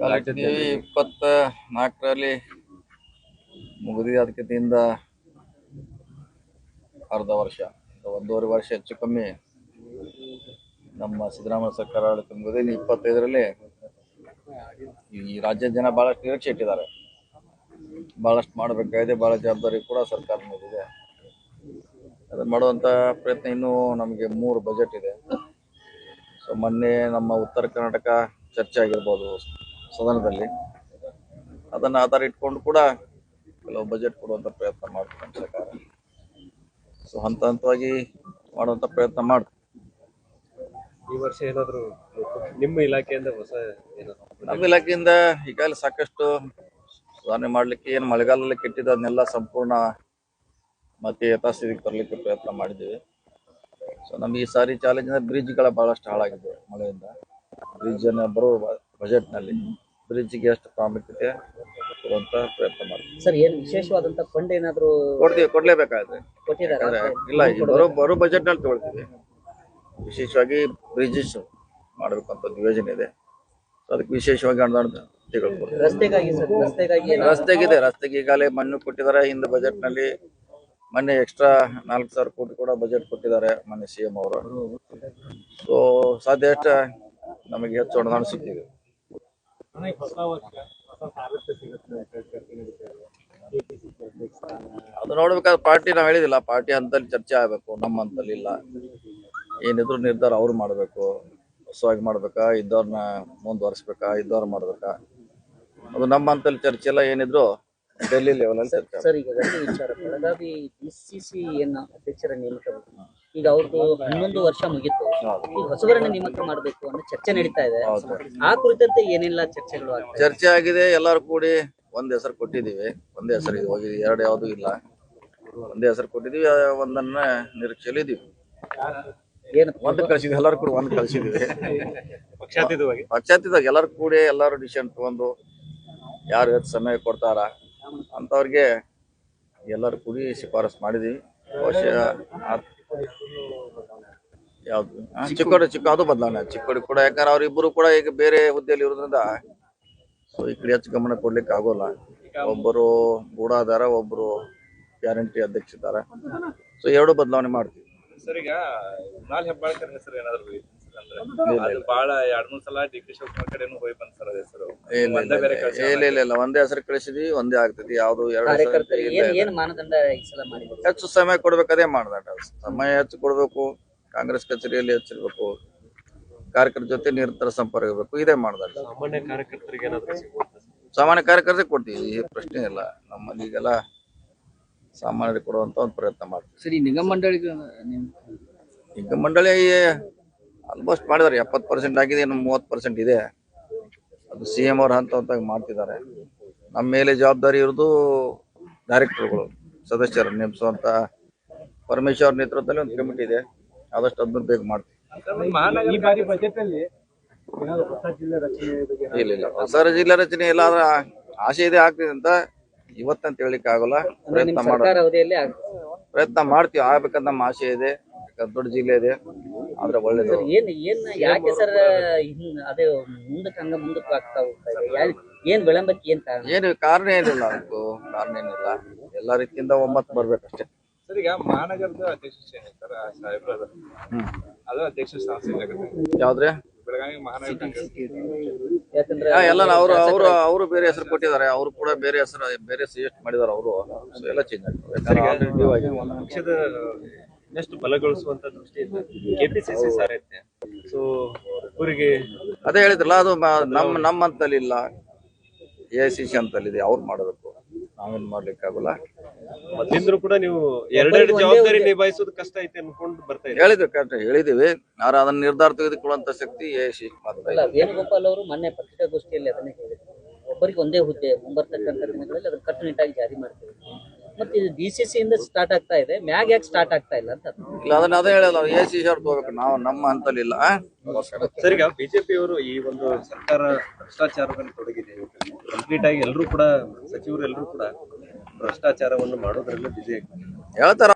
ಕಾಲಿಟ್ಟಿದ್ದೀವಿ. ಇಪ್ಪತ್ತ ನಾಲ್ಕರಲ್ಲಿ ಮುಗಿದಿದೆ ಅದಕ್ಕಿಂತ ಅರ್ಧ ವರ್ಷ ಒಂದೂವರೆ ವರ್ಷ ಹೆಚ್ಚು ಕಮ್ಮಿ ನಮ್ಮ ಸಿದ್ದರಾಮಯ್ಯ ಸರ್ಕಾರ ಆಡಳಿತ ಇಪ್ಪತ್ತೈದರಲ್ಲಿ ಈ ರಾಜ್ಯದ ಜನ ಭಾಳಷ್ಟು ನಿರೀಕ್ಷೆ ಇಟ್ಟಿದ್ದಾರೆ. ಭಾಳಷ್ಟು ಮಾಡಬೇಕಾಗಿದೆ. ಭಾಳ ಜವಾಬ್ದಾರಿ ಕೂಡ ಸರ್ಕಾರ ಮೇಲಿದೆ. ಅದನ್ನು ಮಾಡುವಂಥ ಪ್ರಯತ್ನ ಇನ್ನೂ ನಮಗೆ ಮೂರು ಬಜೆಟ್ ಇದೆ. ಸೊ ಮೊನ್ನೆ ನಮ್ಮ ಉತ್ತರ ಕರ್ನಾಟಕ ಚರ್ಚೆ ಆಗಿರ್ಬೋದು ಸದನದಲ್ಲಿ. ಅದನ್ನು ಆಧಾರ ಇಟ್ಕೊಂಡು ಕೂಡ ಕೆಲವು ಬಜೆಟ್ ಕೊಡುವಂಥ ಪ್ರಯತ್ನ ಮಾಡ್ತಾರೆ ನಮ್ಮ ಸರ್ಕಾರ. ಸೊ ಹಂತ ಹಂತವಾಗಿ ಮಾಡುವಂಥ ಪ್ರಯತ್ನ ಮಾಡ್ತೀವಿ. ಈ ವರ್ಷ ಏನಾದರೂ ನಿಮ್ಮ ಇಲಾಖೆಯಿಂದ ಹೊಸ ಏನಾದ್ರು ನಮ್ಮ ಇಲಾಖೆಯಿಂದ ಈಗಾಗಲೇ ಸಾಕಷ್ಟು ಸುಧಾರಣೆ ಮಾಡಲಿಕ್ಕೆ ಏನು ಮಳೆಗಾಲದಲ್ಲಿ ಕೆಟ್ಟಿದ್ದು ಅದನ್ನೆಲ್ಲ ಸಂಪೂರ್ಣ ಮತ್ತೆ ಯಥಾಸ್ಥಿತಿಗೆ ತರಲಿಕ್ಕೆ ಪ್ರಯತ್ನ ಮಾಡಿದ್ದೀವಿ. ಸೊ ನಮಗೆ ಈ ಸಾರಿ ಚಾಲೆಂಜ್ ಅಂದರೆ ಬ್ರಿಡ್ಜ್ಗಳ ಬಹಳಷ್ಟು ಹಾಳಾಗಿದೆ ಮಳೆಯಿಂದ. ಬ್ರಿಡ್ಜನ್ನು ಬರುವ ಬಜೆಟ್ನಲ್ಲಿ ಬ್ರಿಡ್ಜ್ಗೆ ಎಷ್ಟು ಪ್ರಾಮುಖ್ಯತೆ ಕೊಡುವಂತ ಪ್ರಯತ್ನ ಮಾಡ್ತೀವಿ. ಸರ್ ಏನು ವಿಶೇಷವಾದಂತ ಫಂಡ್ ಏನಾದ್ರು ಕೊಡ್ತೀವಿ ಕೊಡ್ಲೇಬೇಕಾದ್ರೆ. ಕೊಟ್ಟಿದ್ದಾರೆ ಇಲ್ಲ ಈ ಬರೋ ಬರೋ ಬಜೆಟ್ನಲ್ಲಿ ತಗೊಳ್ತೀವಿ. ವಿಶೇಷವಾಗಿ ಬ್ರಿಡ್ಜಸ್ ಮಾಡಬೇಕಂತ ಯೋಜನೆ ಇದೆ. ಸೊ ಅದಕ್ಕೆ ವಿಶೇಷವಾಗಿ ಅನುದಾನ ರಸ್ತೆಗಾಗಿ ರಸ್ತೆಗಿದೆ ರಸ್ತೆಗೆ ಈಗಾಗಲೇ ಮಣ್ಣು ಕೊಟ್ಟಿದ್ದಾರೆ ಹಿಂದೆ ಬಜೆಟ್ನಲ್ಲಿ ಮೊನ್ನೆ ಎಕ್ಸ್ಟ್ರಾ ನಾಲ್ಕು ಸಾವಿರ ಕೋಟಿ ಕೂಡ ಬಜೆಟ್ ಕೊಟ್ಟಿದ್ದಾರೆ ಮೊನ್ನೆ ಸಿ ಎಂ ಅವರು. ಸೊ ಸಾಧ್ಯ ಅಷ್ಟ ನಮಗೆ ಹೆಚ್ಚು ಅನುದಾನ ಸಿಕ್ಕಿದೆ ಅದು ನೋಡ್ಬೇಕಾದ್ರೆ ಪಾರ್ಟಿ ನಾವು ಹೇಳಿದಿಲ್ಲ, ಪಾರ್ಟಿ ಹಂತದಲ್ಲಿ ಚರ್ಚೆ ಆಗಬೇಕು, ನಮ್ಮ ಹಂತಲ್ಲಿ ಇಲ್ಲ. ಏನಿದ್ರು ನಿರ್ಧಾರ ಅವ್ರು ಮಾಡಬೇಕು. ಹೊಸವಾಗಿ ಮಾಡ್ಬೇಕಾ ಇದ್ದವ್ರನ್ನ ಮುಂದುವರಿಸ್ಬೇಕಾ, ಇದ್ದವ್ರು ಮಾಡ್ಬೇಕಾ? ಅದು ನಮ್ಮ ಹಂತಲ್ಲಿ ಚರ್ಚೆ ಎಲ್ಲ ಏನಿದ್ರು ಡೆಲ್ಲಿ ಚರ್ಚೆ ಆಗ್ಬೇಕು. ಸರ್ ಈಗ ವಿಚಾರ ಬೆಳಗಾವಿ ಡಿಸಿಸಿ ಎನ್ ಅಧ್ಯಕ್ಷರ ನೇಮಕ ಈಗ ಅವ್ರದ್ದು ಹನ್ನೊಂದು ವರ್ಷ ಮುಗಿತು. ಈಗ ಹೊಸಬರನ್ನ ನೇಮಕ ಮಾಡಬೇಕು ಅನ್ನೋ ಚರ್ಚೆ ನಡೀತಾ ಇದೆ. ಹೌದು. ಆ ಕುರಿತಂತೆ ಏನೆಲ್ಲ ಚರ್ಚೆಗಳು ಚರ್ಚೆ ಆಗಿದೆ. ಎಲ್ಲರೂ ಕೂಡಿ ಒಂದ್ ಹೆಸರು ಕೊಟ್ಟಿದೀವಿ ಒಂದೇ ಹೆಸರು ಇದು. ಹೋಗಿ ಎರಡು ಯಾವುದು ಇಲ್ಲ. ಒಂದೇ ಹೆಸರು ಕೊಟ್ಟಿದೀವಿ ಆ ಒಂದನ್ನ ನಿರೀಕ್ಷೆಯಲ್ಲಿ ಇದೀವಿ ಏನು ಒಂದು ಕಳ್ಸಿದ್ವಿ ಎಲ್ಲರೂ ಕೂಡ ಒಂದ್ ಕಳ್ಸಿದೀವಿ ಪಕ್ಷಾತೀತವಾಗಿ. ಪಕ್ಷಾತೀತವಾಗಿ ಎಲ್ಲರೂ ಕೂಡಿ ಎಲ್ಲರೂ ಡಿಸಿಷನ್ ತಗೊಂಡು ಯಾರು ಹೆಚ್ಚು ಸಮಯ ಕೊಡ್ತಾರ ಅಂಥವ್ರಿಗೆ ಎಲ್ಲರೂ ಕೂಡಿ ಶಿಫಾರಸ್ ಮಾಡಿದೀವಿ. ಬಹುಶಃ ಯಾವುದು? ಚಿಕ್ಕೋಡಿ. ಚಿಕ್ಕ ಅದು ಬದಲಾವಣೆ. ಚಿಕ್ಕೋಡಿ ಕೂಡ ಯಾಕಂದ್ರೆ ಅವ್ರಿಬ್ರು ಕೂಡ ಈಗ ಬೇರೆ ಹುದ್ದೆಯಲ್ಲಿ ಇರೋದ್ರಿಂದ ಸೊ ಈ ಕಡೆ ಹೆಚ್ಚು ಗಮನ ಕೊಡ್ಲಿಕ್ಕೆ ಆಗೋಲ್ಲ. ಒಬ್ಬರು ಗೂಢಾಧಾರ ಒಬ್ಬರು ಗ್ಯಾರಂಟಿ ಅಧ್ಯಕ್ಷ ಇದ್ದಾರೆ. ಸೊ ಎರಡು ಬದಲಾವಣೆ ಮಾಡ್ತೀವಿ. ಸರ್ ಈಗ ನಾಳೆ ಹೆಬ್ಬಾಳ್ಕರ್ ಹೆಸರು ಏನಾದ್ರು ಅದು ಎರಡ್ ಮೂರ್ ಸಲ ಡಿ ಕೆ ಶಿವಕುಮಾರ್ ಕಡೆನೂ ಹೋಗಿ ಬಂದ್ ಸರ್ ಅದ ಹೆಸರು ಇಲ್ಲ ಒಂದೇ ಬೇರೆ ಇಲ್ಲ, ಇಲ್ಲ ಇಲ್ಲ ಇಲ್ಲ. ಒಂದೇ ಹೆಸರು ಕಳಿಸಿದ್ವಿ ಒಂದೇ ಆಗ್ತೈತಿ. ಯಾವ್ದು ಎರಡು ಮಾನದಂಡ ಹೆಚ್ಚು ಸಮಯ ಕೊಡ್ಬೇಕದೇ ಅದೇ ಮಾಡ್ದಾಟ ಸಮಯ ಹೆಚ್ಚು ಕೊಡ್ಬೇಕು ಕಾಂಗ್ರೆಸ್ ಕಚೇರಿಯಲ್ಲಿ ಹೆಚ್ಚಿರ್ಬೇಕು ಕಾರ್ಯಕರ್ತರ ಜೊತೆ ನಿರಂತರ ಸಂಪರ್ಕ ಇರಬೇಕು ಇದೇ ಮಾಡ್ದಾಟ ಸಾಮಾನ್ಯ ಕಾರ್ಯಕರ್ತರಿಗೆ ಏನಾದ್ರು ಸಿಗುತ್ತಾ ಸಾಮಾನ್ಯ ಕಾರ್ಯಕರ್ತರಿಗೆ ಕೊಡ್ತೀವಿ ಈ ಪ್ರಶ್ನೆ ಇಲ್ಲ. ನಮ್ಮಲ್ಲಿ ಈಗೆಲ್ಲ ಸಾಮಾನ್ಯರಿಗೆ ಕೊಡುವಂತ ಒಂದು ಪ್ರಯತ್ನ ಮಾಡ್ತೀವಿ. ಸರಿ ನಿಗಮ ಮಂಡಳಿ ನಿಗಮ ಮಂಡಳಿ ಆಲ್ಮೋಸ್ಟ್ ಮಾಡಿದ್ದಾರೆ ಎಪ್ಪತ್ತು ಪರ್ಸೆಂಟ್ ಆಗಿದೆ ಇನ್ನು ಮೂವತ್ತು ಪರ್ಸೆಂಟ್ ಇದೆ. ಅದು ಸಿ ಎಂ ಅವ್ರ ಹಂತ ಹಂತಾಗಿ ಮಾಡ್ತಿದ್ದಾರೆ. ನಮ್ಮ ಮೇಲೆ ಜವಾಬ್ದಾರಿ ಇರೋದು ಡೈರೆಕ್ಟರ್ಗಳು ಸದಸ್ಯರು ನೇಮಿಸುವಂತ ಪರಮೇಶ್ವರ್ ನೇತೃತ್ವದಲ್ಲಿ ಒಂದು ಕಮಿಟಿ ಇದೆ. ಆದಷ್ಟು ಅದನ್ನು ಬೇಗ ಮಾಡ್ತೀವಿ. ಇಲ್ಲ ಇಲ್ಲ ಹೊಸ ಜಿಲ್ಲಾ ರಚನೆ ಇಲ್ಲ ಆದ್ರೆ ಆಸೆ ಇದೆ ಆಗ್ತಿದೆ ಅಂತ ಇವತ್ತಂತ ಹೇಳಿಕ್ಕೆ ಆಗೋಲ್ಲ. ಪ್ರಯತ್ನ ಪ್ರಯತ್ನ ಮಾಡ್ತೀವಿ ಆಗ್ಬೇಕಂತ ನಮ್ಮ ಆಸೆ ಇದೆ. ದೊಡ್ಡ ಜಿಲ್ಲೆ ಇದೆ. ಆದ್ರೆ ಒಳ್ಳೇದು. ಸರ್ ಏನ್ ಏನ್ ಯಾಕೆ ಸರ್ ಅದೇ ಮುಂದಕ್ಕೆ ಹಂಗ ಮುಂದಕ್ಕೆ ಆಗ್ತಾ ಹೋಗ್ತಾ ಇದೆ ಏನ್ ವಿಳಂಬಕ್ಕೆ ಏನ್ ಕಾರಣ? ಏನು ಕಾರಣ ಏನಿಲ್ಲ ಅದಕ್ಕೆ ಕಾರಣ ಏನಿಲ್ಲ. ಎಲ್ಲ ರೀತಿಯಿಂದ ಒಮ್ಮತ್ ಬರ್ಬೇಕಷ್ಟೇ. ಸರ್ ಈಗ ಮಹಾನಗರದ ಅಧ್ಯಕ್ಷ ಸರ್ ಸಾಹೇಬ್ರದ ಅದು ಅಧ್ಯಕ್ಷ ಸಿಗತ್ತೆ ಯಾವ್ದ್ರೆ? ಬೆಳಗಾವಿ ಮಹಾನಗರ ಎಲ್ಲ ಅವರು ಅವರು ಅವರು ಬೇರೆ ಹೆಸರು ಕೊಟ್ಟಿದ್ದಾರೆ. ಅವರು ಕೂಡ ಬೇರೆ ಹೆಸರು ಬೇರೆ ಸಜೆಸ್ಟ್ ಮಾಡಿದಾರೆ ಅವರು. ಸೊ ಎಲ್ಲ ಚೇಂಜ್ ಆಗ್ತದೆ. ಪಕ್ಷದ ಇನ್ನಷ್ಟು ಬಲಗೊಳಿಸುವಂತ ದೃಷ್ಟಿಯಿಂದ ಕೆಪಿಸಿಸಿ ಸಾರಥ್ಯ ಸೊ ಅವರಿಗೆ ಅದೇ ಹೇಳಿದ್ರಲ್ಲ ಅದು ಮ- ನಮ್ಮ ನಮ್ಮ ಹಂತಲ್ಲಿ ಇಲ್ಲ. ಎ ಐ ಸಿ ಸಿ ಅಂತಲ್ಲಿದೆ ಅವ್ರು ಮಾಡಬೇಕು ನಾವೇನ್ ಮಾಡ್ಲಿಕ್ಕೆ ಆಗಲ್ಲ ಮೊದ್ಲಿಂದ್ರು ಕೂಡ ನೀವು ಎರಡೆರಡು ಜವಾಬ್ದಾರಿ ನಿಭಾಯಿಸೋದು ಕಷ್ಟ ಐತೆ ಅನ್ಕೊಂಡು ಬರ್ತಾ ಇದ್ದೀವಿ ಹೇಳಿದ್ವಿ ಕರೆಕ್ಟ್ ಹೇಳಿದೀವಿ. ಆದ್ರೆ ಅದನ್ನ ನಿರ್ಧಾರ ತೆಗೆದುಕೊಳ್ಳುವಂತ ಶಕ್ತಿ ಎ ಐ ಸಿ ಮಾತ್ರ ಅಲ್ಲ ವೇಣುಗೋಪಾಲ್ ಅವರು ಮೊನ್ನೆ ಪತ್ರಿಕಾಗೋಷ್ಠಿಯಲ್ಲಿ ಅದನ್ನೇ ಹೇಳಿದ್ರು. ಒಬ್ಬರಿಗೆ ಒಂದೇ ಹುದ್ದೆ ಮುಂಬರ್ತಕ್ಕಂಥ ದಿನಗಳಲ್ಲಿ ಅದನ್ನ ಕಟ್ಟುನಿಟ್ಟಾಗಿ ಜಾರಿ ಮಾಡ್ತೀವಿ. ಮತ್ತೆ ಇದು ಡಿ ಸಿ ಸಿ ಇಂದ ಸ್ಟಾರ್ಟ್ ಆಗ್ತಾ ಇದೆ. ಮ್ಯಾಗ್ ಯಾಕೆ ಸ್ಟಾರ್ಟ್ ಆಗ್ತಾ ಇಲ್ಲ ಅಂತ. ಇಲ್ಲ ಅದನ್ನ ಅದೇ ಹೇಳಲ್ಲ ಎ ಸಿ ಸಿ ಹೋಗ್ಬೇಕು ನಾವು ನಮ್ಮ ಹಂತಲಿಲ್ಲ? ಸರ್ ಬಿಜೆಪಿ ಅವರು ಈ ಒಂದು ಸರ್ಕಾರ ಭ್ರಷ್ಟಾಚಾರದಲ್ಲಿ ತೊಡಗಿದೆ. ಕಂಪ್ಲೀಟ್ ಆಗಿ ಎಲ್ಲರೂ ಕೂಡ ಸಚಿವರು ಎಲ್ಲರೂ ಕೂಡ ಭ್ರಷ್ಟಾಚಾರವನ್ನು ಮಾಡೋದ್ರಲ್ಲೇ ಬಿಜಿ ಆಗ್ತಾರೆ ಹೇಳ್ತಾರ